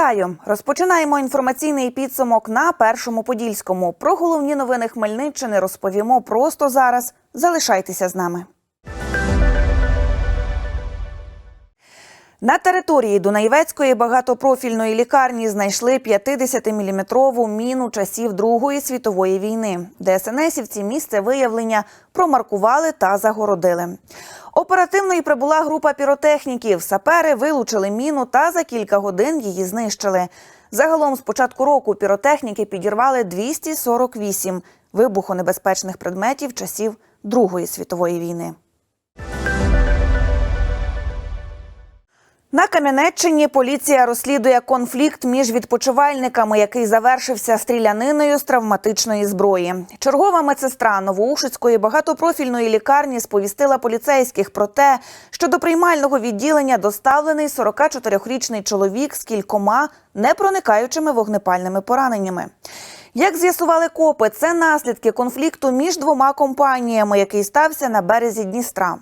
Вітаю! Розпочинаємо інформаційний підсумок на першому подільському. Про головні новини Хмельниччини розповімо просто зараз. Залишайтеся з нами. На території Дунаєвецької багатопрофільної лікарні знайшли 50-мм міну часів Другої світової війни. ДСНСівці місце виявлення промаркували та загородили. Оперативно і прибула група піротехніків. Сапери вилучили міну та за кілька годин її знищили. Загалом з початку року піротехніки підірвали 248 вибухонебезпечних предметів часів Другої світової війни. На Кам'янеччині поліція розслідує конфлікт між відпочивальниками, який завершився стріляниною з травматичної зброї. Чергова медсестра Новоушицької багатопрофільної лікарні сповістила поліцейських про те, що до приймального відділення доставлений 44-річний чоловік з кількома непроникаючими вогнепальними пораненнями. Як з'ясували копи, це наслідки конфлікту між двома компаніями, який стався на березі Дністра.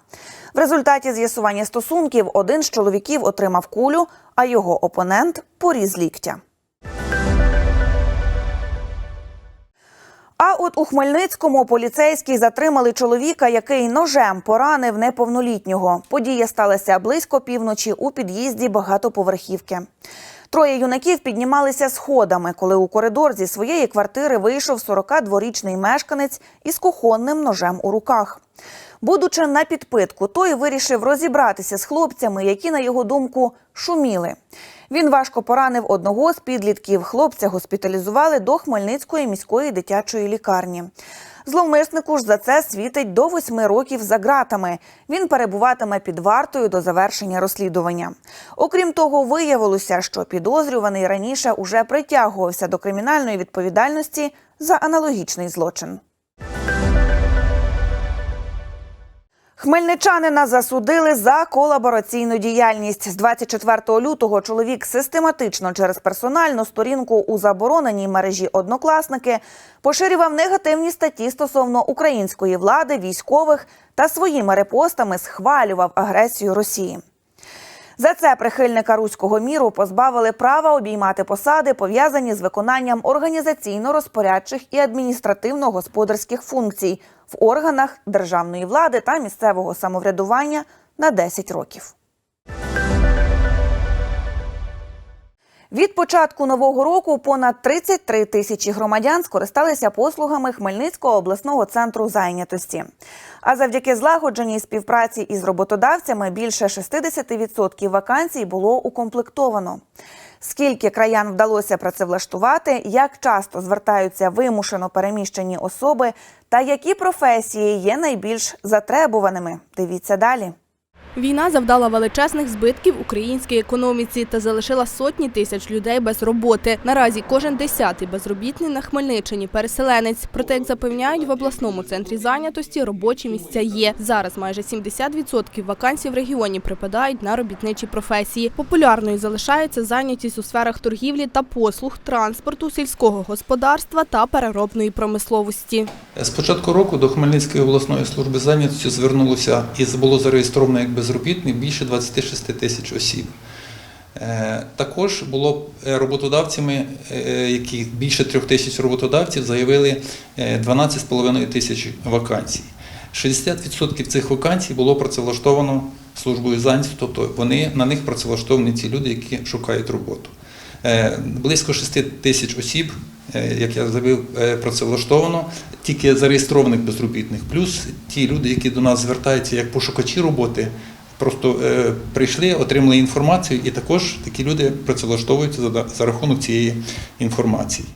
В результаті з'ясування стосунків один з чоловіків отримав кулю, а його опонент поріз ліктя. А от у Хмельницькому поліцейські затримали чоловіка, який ножем поранив неповнолітнього. Подія сталася близько півночі у під'їзді багатоповерхівки. Троє юнаків піднімалися сходами, коли у коридор зі своєї квартири вийшов 42-річний мешканець із кухонним ножем у руках. Будучи на підпитку, той вирішив розібратися з хлопцями, які, на його думку, шуміли. Він важко поранив одного з підлітків. Хлопця госпіталізували до Хмельницької міської дитячої лікарні. Зловмиснику ж за це світить до восьми років за ґратами. Він перебуватиме під вартою до завершення розслідування. Окрім того, виявилося, що підозрюваний раніше уже притягувався до кримінальної відповідальності за аналогічний злочин. Хмельничанина засудили за колабораційну діяльність. З 24 лютого чоловік систематично через персональну сторінку у забороненій мережі однокласники поширював негативні статті стосовно української влади, військових та своїми репостами схвалював агресію Росії. За це прихильника руського міру позбавили права обіймати посади, пов'язані з виконанням організаційно-розпорядчих і адміністративно-господарських функцій в органах державної влади та місцевого самоврядування на 10 років. Від початку нового року понад 33 тисячі громадян скористалися послугами Хмельницького обласного центру зайнятості. А завдяки злагодженій співпраці із роботодавцями більше 60% вакансій було укомплектовано. Скільки краян вдалося працевлаштувати, як часто звертаються вимушено переміщені особи, та які професії є найбільш затребуваними? Дивіться далі. Війна завдала величезних збитків українській економіці та залишила сотні тисяч людей без роботи. Наразі кожен десятий безробітний на Хмельниччині переселенець. Проте, як запевняють, в обласному центрі зайнятості робочі місця є. Зараз майже 70% вакансій в регіоні припадають на робітничі професії. Популярною залишається зайнятість у сферах торгівлі та послуг, транспорту, сільського господарства та переробної промисловості. З початку року до Хмельницької обласної служби зайнятості звернулося і було зареєстровано як безробітних більше 26 тисяч осіб. Е, Також було е, роботодавцями, е, які більше трьох тисяч роботодавців заявили е, 12,5 тисяч вакансій. 60% цих вакансій було працевлаштовано службою зайнятості, тобто вони на них працевлаштовані ті люди, які шукають роботу. Близько 6 тисяч осіб, як я заявив, працевлаштовано, тільки зареєстрованих безробітних, плюс ті люди, які до нас звертаються як пошукачі роботи, просто е, прийшли, отримали інформацію, і також такі люди працевлаштовуються за, за рахунок цієї інформації.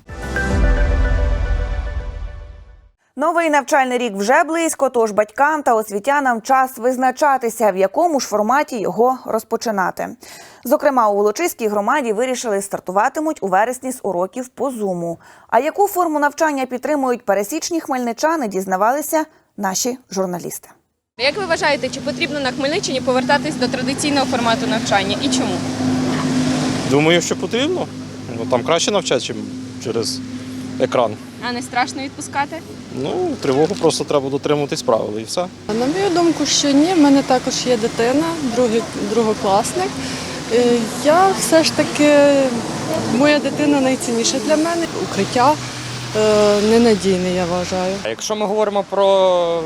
Новий навчальний рік вже близько, тож батькам та освітянам час визначатися, в якому ж форматі його розпочинати. Зокрема, у Волочиській громаді вирішили стартуватимуть у вересні з уроків по зуму. А яку форму навчання підтримують пересічні хмельничани, дізнавалися наші журналісти. Як ви вважаєте, чи потрібно на Хмельниччині повертатись до традиційного формату навчання і чому? Думаю, що потрібно. Ну, там краще навчати, ніж через екран. А не страшно відпускати? Ну, тривогу просто треба дотримуватись правил і все. На мою думку, що ні. В мене також є дитина, другий, другокласник. Е, Я все ж таки, моя дитина найцінніша для мене. Укриття е, ненадійне, я вважаю. А Якщо ми говоримо про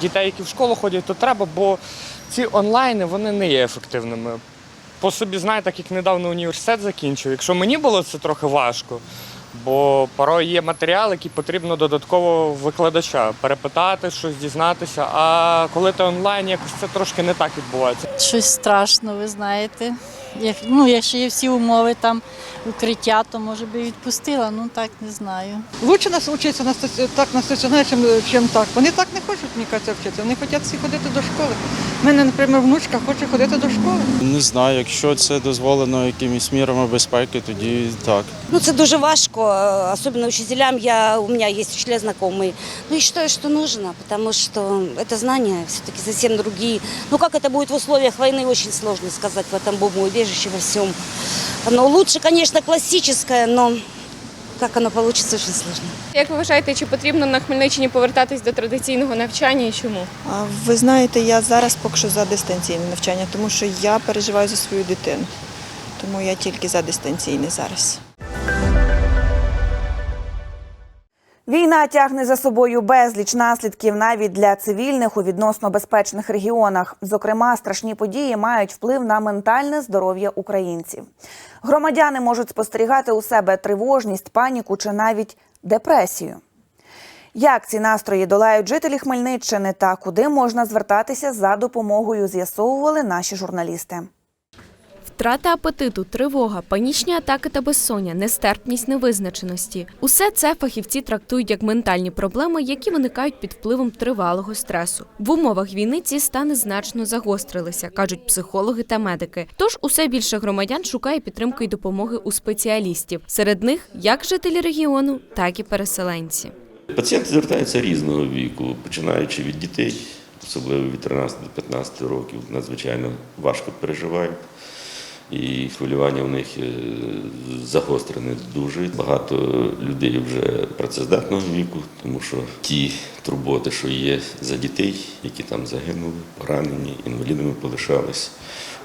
дітей, які в школу ходять, то треба, бо ці онлайни вони не є ефективними. По собі знаю, так як недавно університет закінчив. Якщо мені було це трохи важко, бо порой є матеріал, який потрібно додатково викладача перепитати, щось дізнатися. А коли ти онлайн, якось це трошки не так відбувається. Щось страшно, ви знаєте. Як, ну, якщо є всі умови там укриття, то може би відпустила, ну так не знаю. Лучше нас вчитися на так на стаціонарі, чим, чим так. Вони так не хочуть, мені кажеться, вчитися. Вони хочуть всі ходити до школи. У мене, наприклад, внучка хоче ходити до школи. Не знаю, якщо це дозволено якимись мірами безпеки, тоді так. Ну, це дуже важко, э, особенно учителям. Я, у меня есть учителя знакомые. Ну, я считаю, что нужно, потому что это знания все-таки совсем другие. Ну, как это будет в условиях войны, очень сложно сказать в этом бомбоубежище, во всем. Оно лучше, конечно, классическое, но как оно получится, очень сложно. Як ви вважаєте, чи потрібно на Хмельниччині повертатись до традиційного навчання і чому? А Ви знаєте, я зараз поки що за дистанційне навчання, тому що я переживаю за свою дитину. Тому я тільки за дистанційне зараз. Війна тягне за собою безліч наслідків навіть для цивільних у відносно безпечних регіонах. Зокрема, страшні події мають вплив на ментальне здоров'я українців. Громадяни можуть спостерігати у себе тривожність, паніку чи навіть депресію. Як ці настрої долають жителі Хмельниччини та куди можна звертатися за допомогою, з'ясовували наші журналісти. Втрата апетиту, тривога, панічні атаки та безсоння, нестерпність невизначеності усе це фахівці трактують як ментальні проблеми, які виникають під впливом тривалого стресу. В умовах війни ці стани значно загострилися, кажуть психологи та медики. Тож усе більше громадян шукає підтримки й допомоги у спеціалістів. Серед них як жителі регіону, так і переселенці. Пацієнти звертаються різного віку, починаючи від дітей, особливо від 13 до 15 років, надзвичайно важко переживають. І хвилювання у них е, загострене дуже. Багато людей вже працездатного віку, тому що ті турботи, що є за дітей, які там загинули, поранені, інвалідами полишались,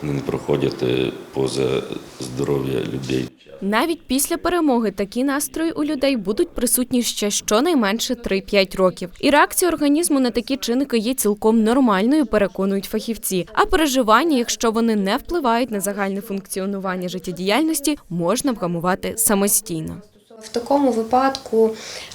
не проходять поза здоров'я людей. Навіть після перемоги такі настрої у людей будуть присутні ще щонайменше 3-5 років. І реакція організму на такі чинники є цілком нормальною, переконують фахівці. А переживання, якщо вони не впливають на загальне функціонування життєдіяльності, можна вгамувати самостійно. В такому випадку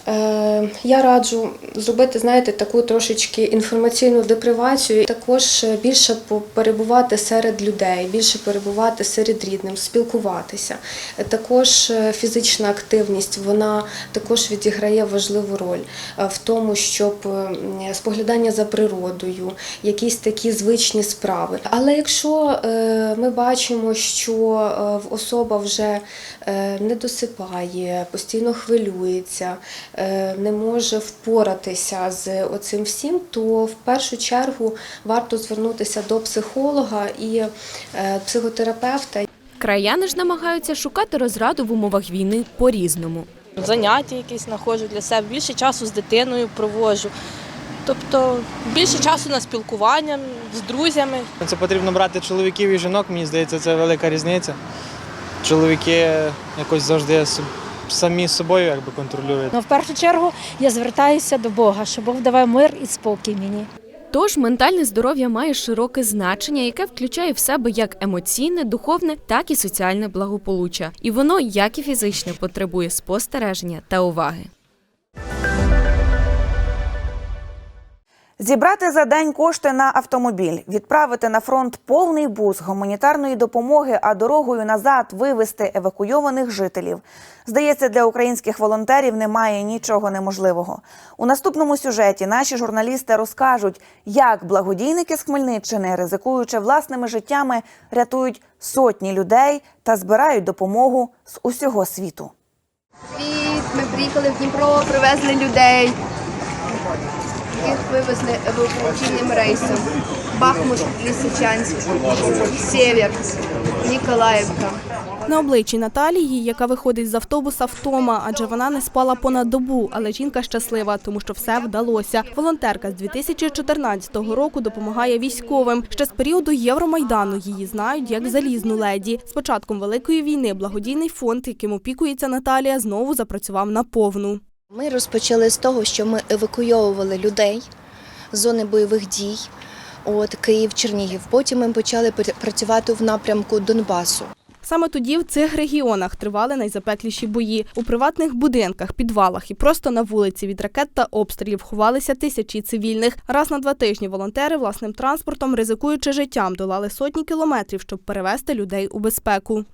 е, я раджу зробити, знаєте, таку трошечки інформаційну депривацію, також більше перебувати серед людей, більше перебувати серед рідних, спілкуватися. Також е, фізична активність вона також відіграє важливу роль е, в тому, щоб споглядання за природою, якісь такі звичні справи. Але якщо ми бачимо, що особа вже не досипає, постійно хвилюється, е, не може впоратися з оцим всім, то в першу чергу варто звернутися до психолога і е, психотерапевта. Краяни ж намагаються шукати розраду в умовах війни по-різному. Заняття якісь знаходжу для себе, більше часу з дитиною проводжу. Тобто більше часу на спілкування з друзями. Це потрібно брати чоловіків і жінок, мені здається, це велика різниця. Чоловіки якось завжди самі собою якби контролюють. Ну, в першу чергу я звертаюся до Бога, щоб Бог давав мир і спокій мені. Тож ментальне здоров'я має широке значення, яке включає в себе як емоційне, духовне, так і соціальне благополуччя. І воно, як і фізичне, потребує спостереження та уваги. Зібрати за день кошти на автомобіль, відправити на фронт повний бус гуманітарної допомоги, а дорогою назад вивезти евакуйованих жителів. Здається, для українських волонтерів немає нічого неможливого. У наступному сюжеті наші журналісти розкажуть, як благодійники з Хмельниччини, ризикуючи власними життями, рятують сотні людей та збирають допомогу з усього світу. Ми приїхали в Дніпро, привезли людей. Яких вивезли евакуаційним рейсом. Бахмут, Лисичанськ, Сєвєр, Ніколаївка. На обличчі Наталії, яка виходить з автобуса втома, адже вона не спала понад добу, але жінка щаслива, тому що все вдалося. Волонтерка з 2014 року допомагає військовим. Ще з періоду Євромайдану її знають як залізну леді. З початком великої війни благодійний фонд, яким опікується Наталія, знову запрацював на повну. Ми розпочали з того, що ми евакуйовували людей з зони бойових дій. От Київ, Чернігів. Потім ми почали пр- працювати в напрямку Донбасу. Саме тоді в цих регіонах тривали найзапекліші бої. У приватних будинках, підвалах і просто на вулиці від ракет та обстрілів ховалися тисячі цивільних. Раз на два тижні волонтери власним транспортом, ризикуючи життям, долали сотні кілометрів, щоб перевезти людей у безпеку.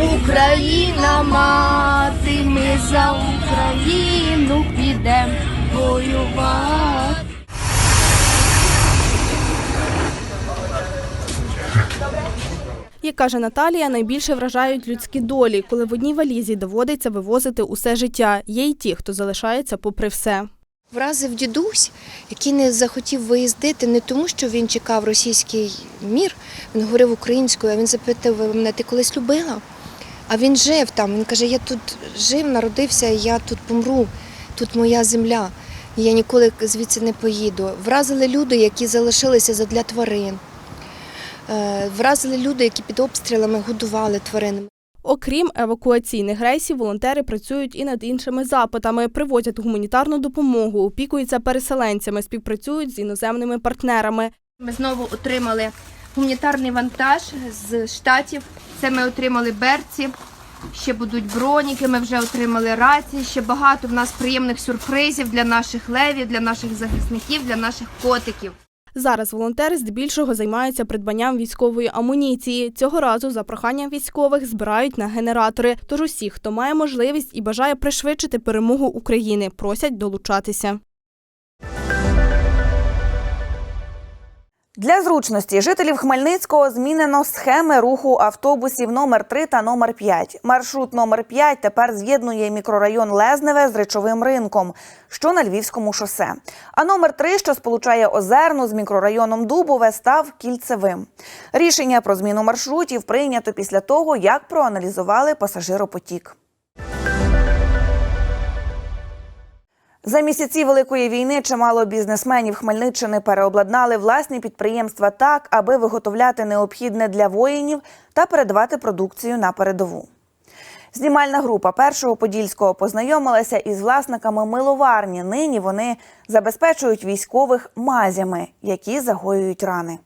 Україна мати, ми за Україну підемо воювати. Як каже Наталія, найбільше вражають людські долі, коли в одній валізі доводиться вивозити усе життя. Є й ті, хто залишається попри все. Вразив дідусь, який не захотів виїздити не тому, що він чекав російський мір, він говорив українською, а він запитав мене, ти колись любила? А він жив там. Він каже: Я тут жив, народився, я тут помру, тут моя земля. і Я ніколи звідси не поїду. Вразили люди, які залишилися задля тварин. Е, Вразили люди, які під обстрілами годували тварин. Окрім евакуаційних рейсів, волонтери працюють і над іншими запитами, привозять гуманітарну допомогу, опікуються переселенцями, співпрацюють з іноземними партнерами. Ми знову отримали гуманітарний вантаж з штатів. Це ми отримали берці. Ще будуть броніки, ми вже отримали рації. Ще багато в нас приємних сюрпризів для наших левів, для наших захисників, для наших котиків. Зараз волонтери здебільшого займаються придбанням військової амуніції. Цього разу за проханням військових збирають на генератори. Тож усіх, хто має можливість і бажає пришвидшити перемогу України, просять долучатися. Для зручності жителів Хмельницького змінено схеми руху автобусів номер 3 та номер 5. Маршрут номер 5 тепер з'єднує мікрорайон Лезневе з речовим ринком, що на Львівському шосе. А номер 3, що сполучає Озерну з мікрорайоном Дубове, став кільцевим. Рішення про зміну маршрутів прийнято після того, як проаналізували пасажиропотік. За місяці великої війни чимало бізнесменів Хмельниччини переобладнали власні підприємства так, аби виготовляти необхідне для воїнів та передавати продукцію на передову. Знімальна група першого подільського познайомилася із власниками миловарні. Нині вони забезпечують військових мазями, які загоюють рани.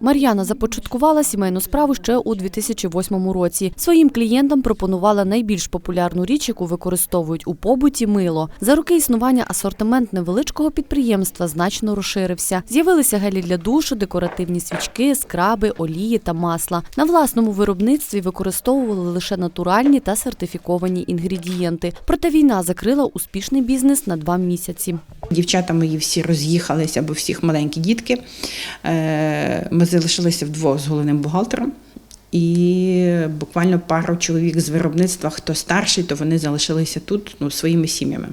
Мар'яна започаткувала сімейну справу ще у 2008 році. Своїм клієнтам пропонувала найбільш популярну річ, яку використовують у побуті мило. За роки існування асортимент невеличкого підприємства значно розширився. З'явилися гелі для душу, декоративні свічки, скраби, олії та масла. На власному виробництві використовували лише натуральні та сертифіковані інгредієнти. Проте війна закрила успішний бізнес на два місяці. Дівчата мої всі роз'їхалися, бо всіх маленькі дітки. Ми залишилися вдвох з головним бухгалтером. І буквально пару чоловік з виробництва, хто старший, то вони залишилися тут ну, своїми сім'ями.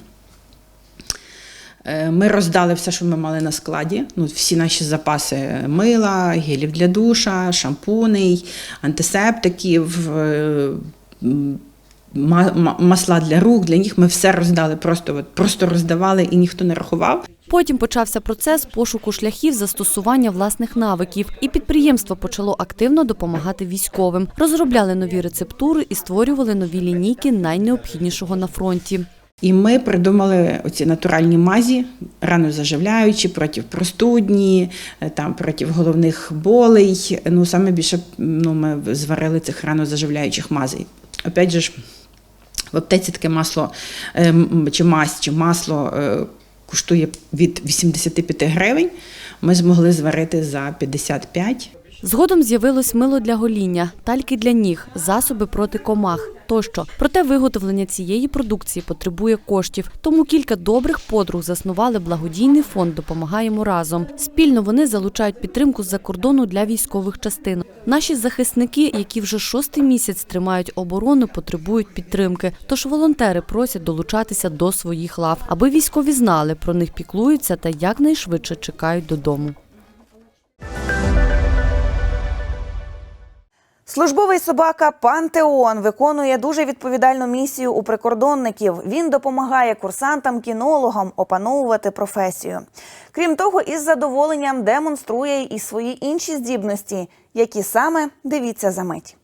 Е, Ми роздали все, що ми мали на складі. Ну, всі наші запаси мила, гелів для душа, шампуней, антисептиків, е, масла для рук, для ніг. Ми все роздали, просто, от, просто роздавали і ніхто не рахував. Потім почався процес пошуку шляхів застосування власних навиків, і підприємство почало активно допомагати військовим. Розробляли нові рецептури і створювали нові лінійки найнеобхіднішого на фронті. І ми придумали оці натуральні мазі, ранозаживляючі, протипростудні, е, там проти головних болей. Ну саме більше ну, ми зварили цих ранозаживляючих мазей. Опять же в аптеці таке масло е, чи мазь, чи масло е, коштує від 85 гривень. Ми змогли зварити за 55. Згодом з'явилось мило для гоління, тальки для ніг, засоби проти комах тощо. Проте виготовлення цієї продукції потребує коштів. Тому кілька добрих подруг заснували благодійний фонд Допомагаємо разом. Спільно вони залучають підтримку з-за кордону для військових частин. Наші захисники, які вже шостий місяць тримають оборону, потребують підтримки. Тож волонтери просять долучатися до своїх лав, аби військові знали про них піклуються та якнайшвидше чекають додому. Службовий собака Пантеон виконує дуже відповідальну місію у прикордонників. Він допомагає курсантам-кінологам опановувати професію. Крім того, із задоволенням демонструє і свої інші здібності, які саме дивіться за мить.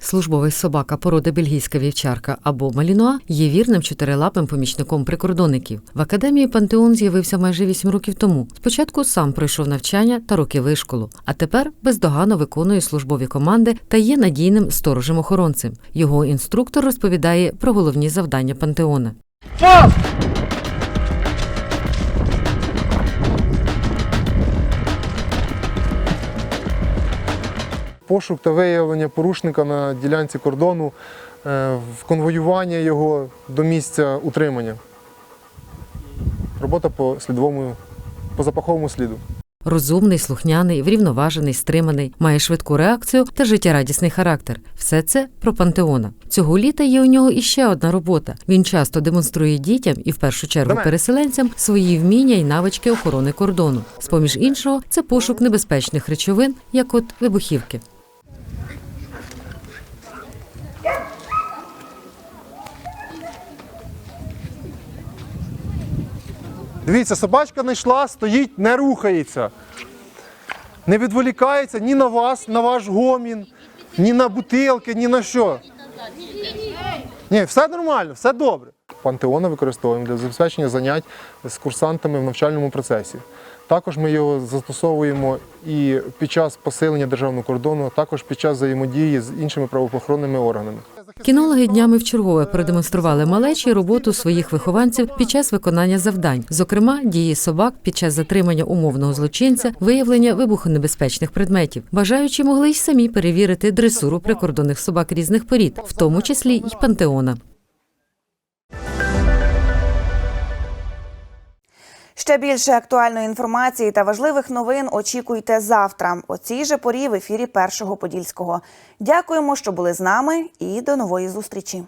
Службовий собака породи бельгійська вівчарка або малінуа є вірним чотирилапим помічником прикордонників. В академії Пантеон з'явився майже вісім років тому. Спочатку сам пройшов навчання та роки вишколу, а тепер бездоганно виконує службові команди та є надійним сторожем-охоронцем. Його інструктор розповідає про головні завдання пантеона. Пошук та виявлення порушника на ділянці кордону, е, в конвоювання його до місця утримання. Робота по слідовому, по запаховому сліду. Розумний, слухняний, врівноважений, стриманий, має швидку реакцію та життєрадісний характер. Все це про пантеона. Цього літа є у нього іще одна робота. Він часто демонструє дітям і в першу чергу переселенцям свої вміння і навички охорони кордону. З поміж іншого, це пошук небезпечних речовин, як от вибухівки. Дивіться, собачка знайшла, стоїть, не рухається. Не відволікається ні на вас, на ваш гомін, ні на бутилки, ні на що. Ні, все нормально, все добре. Пантеона використовуємо для забезпечення занять з курсантами в навчальному процесі. Також ми його застосовуємо і під час посилення державного кордону, а також під час взаємодії з іншими правоохоронними органами. Кінологи днями вчергове продемонстрували малечі роботу своїх вихованців під час виконання завдань, зокрема дії собак під час затримання умовного злочинця, виявлення вибухонебезпечних предметів. Бажаючі могли й самі перевірити дресуру прикордонних собак різних порід, в тому числі й пантеона. Ще більше актуальної інформації та важливих новин очікуйте завтра. О цій же порі в ефірі Першого Подільського. Дякуємо, що були з нами, і до нової зустрічі.